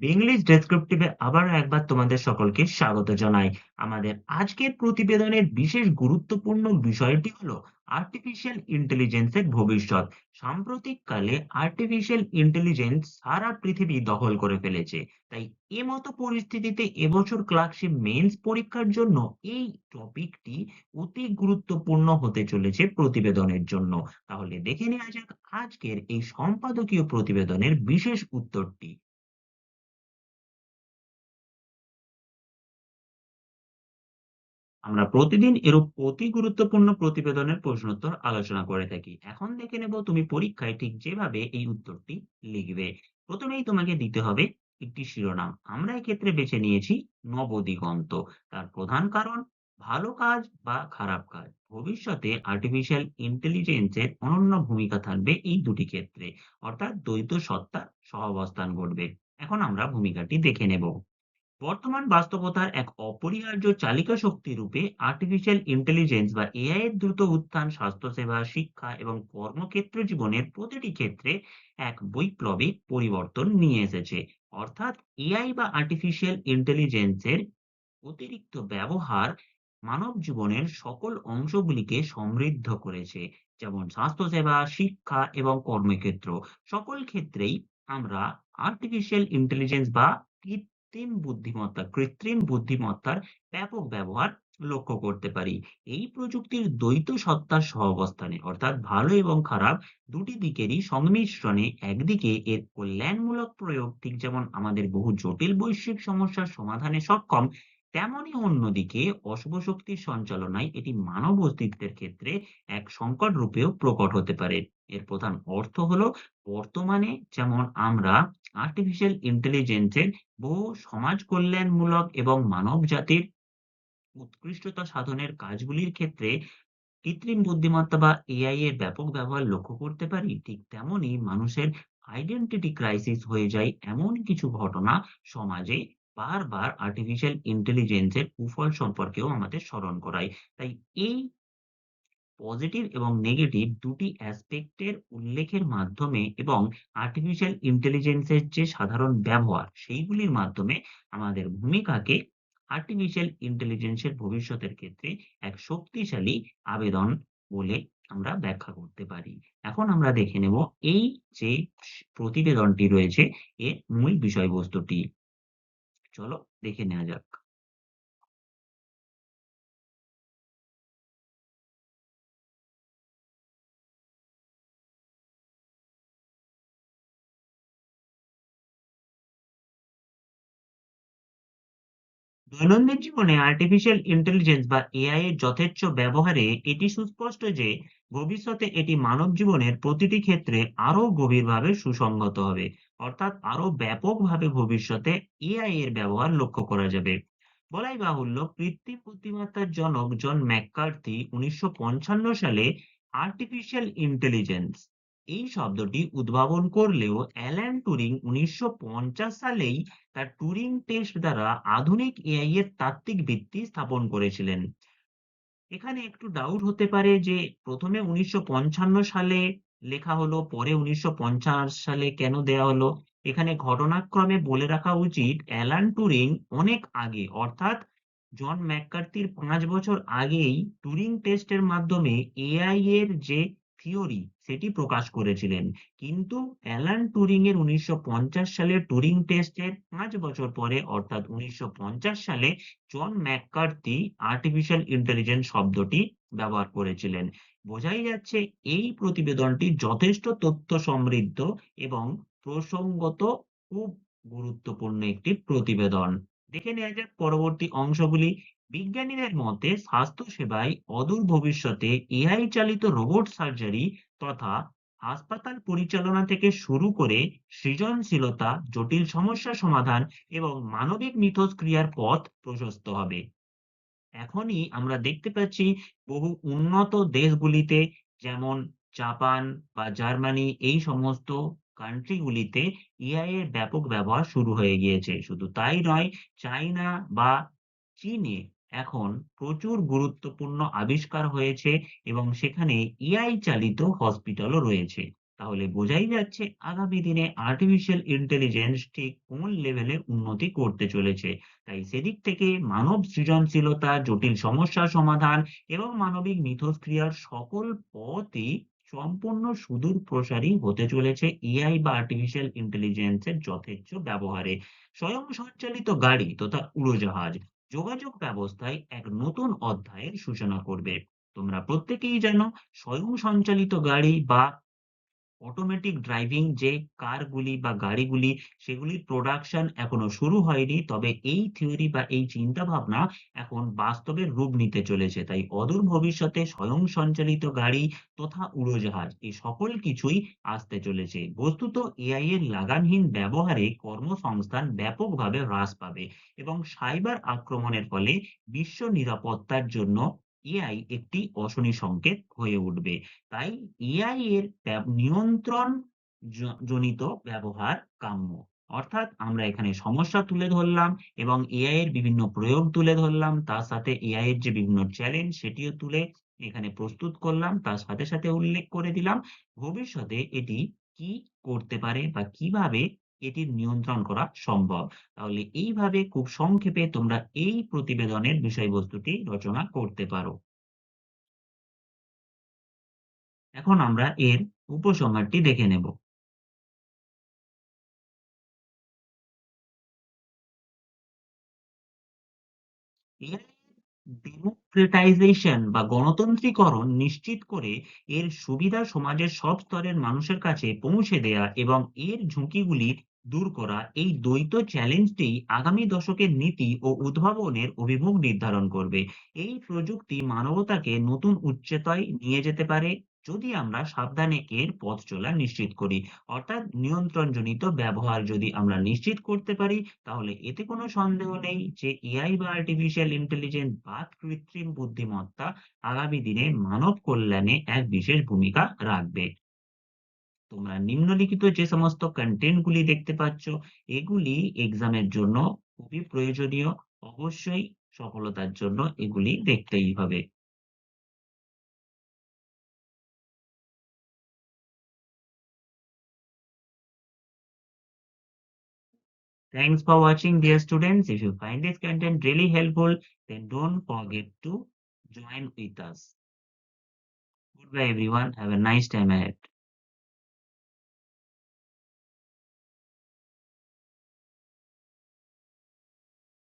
English ডেসক্রিপটিভে আবারও একবার তোমাদের সকলকে স্বাগত জানাই। আমাদের আজকের প্রতিবেদনের বিশেষ গুরুত্বপূর্ণ বিষয়টি হলো আর্টিফিশিয়াল ইন্টেলিজেন্সের ভবিষ্যৎ। সাম্প্রতিককালে আর্টিফিশিয়াল ইন্টেলিজেন্স সারা পৃথিবী দখল করে ফেলেছে। তাই এমতো পরিস্থিতিতে এবছর ক্লার্কশিপ মেন্স পরীক্ষার জন্য এই টপিকটি অতি গুরুত্বপূর্ণ হতে চলেছে প্রতিবেদনের জন্য। তাহলে দেখে নেওয়া যাক আজকের এই সম্পাদকীয় প্রতিবেদনের বিশেষ উত্তরটি। আমরা প্রতিদিন এরূপ অতি গুরুত্বপূর্ণ প্রতিবেদনের প্রশ্নোত্তর আলোচনা করে থাকি। এখন দেখে নেব তুমি পরীক্ষায় ঠিক যেভাবে এই উত্তরটি লিখবে। প্রথমেই তোমাকে দিতে হবে একটি শিরোনাম। আমরা এক্ষেত্রে বেছে নিয়েছি নবদিগন্ত। তার প্রধান কারণ, ভালো কাজ বা খারাপ কাজ। ভবিষ্যতে আর্টিফিশিয়াল ইন্টেলিজেন্সের অনন্য ভূমিকা থাকবে এই দুটি ক্ষেত্রে। অর্থাৎ দ্বৈত সত্তার সহাবস্থান ঘটবে এখন আমরা ভূমিকাটি দেখে নেব। বর্তমান বাস্তবতার এক অপরিহার্য চালিকা শক্তি রূপে আর্টিফিশিয়াল ইন্টেলিজেন্স বা এআই এর দ্রুত উত্থান, স্বাস্থ্যসেবা, শিক্ষা এবং কর্মক্ষেত্র জীবনের প্রতিটি ক্ষেত্রে এক বৈপ্লবিক পরিবর্তন নিয়ে এসেছে। অর্থাৎ এআই বা আর্টিফিশিয়াল ইন্টেলিজেন্সের অতিরিক্ত ব্যবহার মানব জীবনের সকল অংশগুলিকে সমৃদ্ধ করেছে, যেমন স্বাস্থ্যসেবা, শিক্ষা এবং কর্মক্ষেত্র। সকল ক্ষেত্রেই আমরা আর্টিফিশিয়াল ইন্টেলিজেন্স বা কৃত্রিম বুদ্ধিমত্তা, কৃত্রিম বুদ্ধিমত্তার ব্যাপক ব্যবহার লক্ষ্য করতে পারি। এই প্রযুক্তির দ্বৈত সত্তার সহাবস্থানে, অর্থাৎ ভালো এবং খারাপ দুটি দিকেরই সংমিশ্রণে একদিকে এর কল্যাণমূলক প্রয়োগ, ঠিক যেমন আমাদের বহু জটিল বৈশ্বিক সমস্যার সমাধানে সক্ষম তেমনি অন্যদিকে অশুভ শক্তির সঞ্চালনায় এটি মানব অস্তিত্বের ক্ষেত্রে এক সংকট রূপেও প্রকট হতে পারে। এর প্রধান অর্থ হলো বর্তমানে যেমন আমরা আর্টিফিশিয়াল ইন্টেলিজেন্সের বহু সমাজ কল্যাণমূলক এবং মানব জাতির উৎকৃষ্টতা সাধনের কাজগুলির ক্ষেত্রে কৃত্রিম বুদ্ধিমত্তা বা এআই এর ব্যাপক ব্যবহার লক্ষ্য করতে পারি। ঠিক তেমনি মানুষের আইডেন্টিটি ক্রাইসিস হয়ে যায় এমন কিছু ঘটনা সমাজে বারবার আর্টিফিশিয়াল ইন্টেলিজেন্সের কুফল সম্পর্কেও আমাদের স্মরণ করায়। তাই এই পজিটিভ এবং নেগেটিভ দুটি অ্যাসপেক্টের উল্লেখের মাধ্যমে এবং আর্টিফিশিয়াল ইন্টেলিজেন্সের যে সাধারণ ব্যবহার, সেইগুলির মাধ্যমে আমাদের ভূমিকাকে আর্টিফিশিয়াল ইন্টেলিজেন্সের ভবিষ্যতের ক্ষেত্রে এক শক্তিশালী আবেদন বলে আমরা ব্যাখ্যা করতে পারি। এখন আমরা দেখে নেব এই যে প্রতিবেদনটি রয়েছে, এর মূল বিষয়বস্তুটি। চলো দেখে নেওয়া যাক। দৈনন্দিন জীবনে আর্টিফিশিয়াল ইন্টেলিজেন্স বা এআই এর যথেচ্ছ ব্যবহারে এটি সুস্পষ্ট যে, ভবিষ্যতে এটি মানব জীবনের প্রতিটি ক্ষেত্রে আরও গভীরভাবে সুসংগত হবে। অর্থাৎ আরও ব্যাপকভাবে ভবিষ্যতে এআই এর ব্যবহার লক্ষ্য করা যাবে। বলাই বাহুল্য, কৃত্রিম বুদ্ধিমত্তার জনক জন ম্যাককার্থি উনিশশো সালে আর্টিফিশিয়াল ইন্টেলিজেন্স এই শব্দটি উদ্ভাবন করলেও অ্যালান টুরিং উনিশশো পঞ্চাশ সালেই তার টুরিং টেস্ট দ্বারা আধুনিক এআই এর তাত্ত্বিক ভিত্তি স্থাপন করেছিলেন। এখানে একটু ডাউট হতে পারে যে প্রথমে উনিশশো পঞ্চান্ন সালে লেখা হলো, পরে উনিশশো পঞ্চাশ সালে কেন দেয়া হলো? এখানে ঘটনাক্রমে বলে রাখা উচিত, অ্যালান টুরিং অনেক আগে, অর্থাৎ জন ম্যাককার্থির পাঁচ বছর আগেই টুরিং টেস্টের মাধ্যমে এআই এর যে থিওরি, সেটি প্রকাশ করেছিলেন। কিন্তু অ্যালান টুরিং এর উনিশশো সালের টুরিং টেস্টের পাঁচ বছর পরে, অর্থাৎ উনিশশো পঞ্চাশ সালে, জন ম্যাককার্থি আর্টিফিশিয়াল ইন্টেলিজেন্স শব্দটি ব্যবহার করেছিলেন। বোঝাই যাচ্ছে এই প্রতিবেদনটি যথেষ্ট তথ্য সমৃদ্ধ এবং প্রসঙ্গত খুব গুরুত্বপূর্ণ একটি প্রতিবেদন। দেখে নেওয়া যাক পরবর্তী অংশগুলি। বিজ্ঞানীদের মতে স্বাস্থ্যসেবায় অদূর ভবিষ্যতে এআই চালিত রোবট সার্জারি তথা হাসপাতাল পরিচালনা থেকে শুরু করে সৃজনশীলতা, জটিল সমস্যা সমাধান এবং মানবিক মিথস্ক্রিয়ার পথ প্রশস্ত হবে। এখনই আমরা দেখতে পাচ্ছি বহু উন্নত দেশগুলিতে যেমন জাপান বা জার্মানি এই সমস্ত কান্ট্রি গুলিতে এআই এর ব্যাপক ব্যবহার শুরু হয়ে গিয়েছে। শুধু তাই নয় চাইনা বা চীনে এখন প্রচুর গুরুত্বপূর্ণ আবিষ্কার হয়েছে এবং সেখানে এআই চালিত হসপিটালও রয়েছে। তাহলে বোঝাই যাচ্ছে আগামী দিনে আর্টিফিশিয়াল ইন্টেলিজেন্স ঠিক কোন লেভেলে উন্নতি করতে চলেছে। তাই সেদিক থেকে মানব সৃজনশীলতা, জটিল সমস্যার সমাধান এবং মানবিক মিথস্ক্রিয়ার সকল পথই সম্পূর্ণ সুদূর প্রসারী হতে চলেছে এআই বা আর্টিফিশিয়াল ইন্টেলিজেন্স এর যথেচ্ছ ব্যবহারে। স্বয়ং সঞ্চালিত গাড়ি তথা উড়োজাহাজ যোগাযোগ ব্যবস্থায় এক নতুন অধ্যায়ের সূচনা করবে। তোমরা প্রত্যেকেই জানো স্বয়ং সঞ্চালিত গাড়ি বা অটোমেটিক ড্রাইভিং যে কারগুলি বা গাড়িগুলি, সেগুলির প্রোডাকশন এখনও শুরু হয়নি। তবে এই থিওরি বা এই চিন্তাভাবনা এখন বাস্তবের রূপ নিতে চলেছে। তাই অদূর ভবিষ্যতে স্বয়ং সঞ্চালিত গাড়ি তথা উড়োজাহাজ এই সকল কিছুই আসতে চলেছে। বস্তুত এআই এর লাগামহীন ব্যবহারে কর্মসংস্থান ব্যাপকভাবে হ্রাস পাবে এবং সাইবার আক্রমণের ফলে বিশ্ব নিরাপত্তার জন্য এআই একটি অশনি সংকেত হয়ে উঠবে। তাই এআই এর নিয়ন্ত্রণ জনিত ব্যবহার কাম্য। অর্থাৎ আমরা এখানে সমস্যা তুলে ধরলাম এবং এআই এর বিভিন্ন প্রয়োগ তুলে ধরলাম। তার সাথে এআই এর যে বিভিন্ন চ্যালেঞ্জ সেটিও তুলে এখানে প্রস্তুত করলাম। তার সাথে, সাথে উল্লেখ করে দিলাম ভবিষ্যতে এটি কি করতে পারে বা কীভাবে এটির নিয়ন্ত্রণ করা সম্ভব। তাহলে এইভাবে খুব সংক্ষেপে তোমরা এই প্রতিবেদনের বিষয়বস্তুটি রচনা করতে পারো। এখন আমরা এর উপসংহারটি দেখে নেব। এআই ডেমোক্রেটাইজেশন বা গণতন্ত্রীকরণ নিশ্চিত করে এর সুবিধা সমাজের সব স্তরের মানুষের কাছে পৌঁছে দেয়া এবং এর ঝুঁকিগুলি দূর করা এই দ্বৈত চ্যালেঞ্জটি আগামী দশকের নীতি ও উদ্ভাবনের অভিমুখ নির্ধারণ করবে। এই প্রযুক্তি মানবতাকে নতুন উচ্চতায় নিয়ে যেতে পারে যদি আমরা সাবধানে এর পথ চলা নিশ্চিত করি। অর্থাৎ নিয়ন্ত্রণজনিত ব্যবহার যদি আমরা নিশ্চিত করতে পারি, তাহলে এতে কোনো সন্দেহ নেই যে এআই বা আর্টিফিশিয়াল ইন্টেলিজেন্স বা কৃত্রিম বুদ্ধিমত্তা আগামী দিনে মানব কল্যাণে এক বিশেষ ভূমিকা রাখবে। তোমরা নিম্নলিখিত যে সমস্ত কনটেন্ট গুলি দেখতে পাচ্ছ এগুলি এক্সামের জন্য খুবই প্রয়োজনীয়। অবশ্যই সফলতার জন্য এগুলি দেখতেই হবে। Thanks for watching dear students. If you find this content really helpful, then don't forget to join with us. Goodbye everyone. Have a nice time ahead.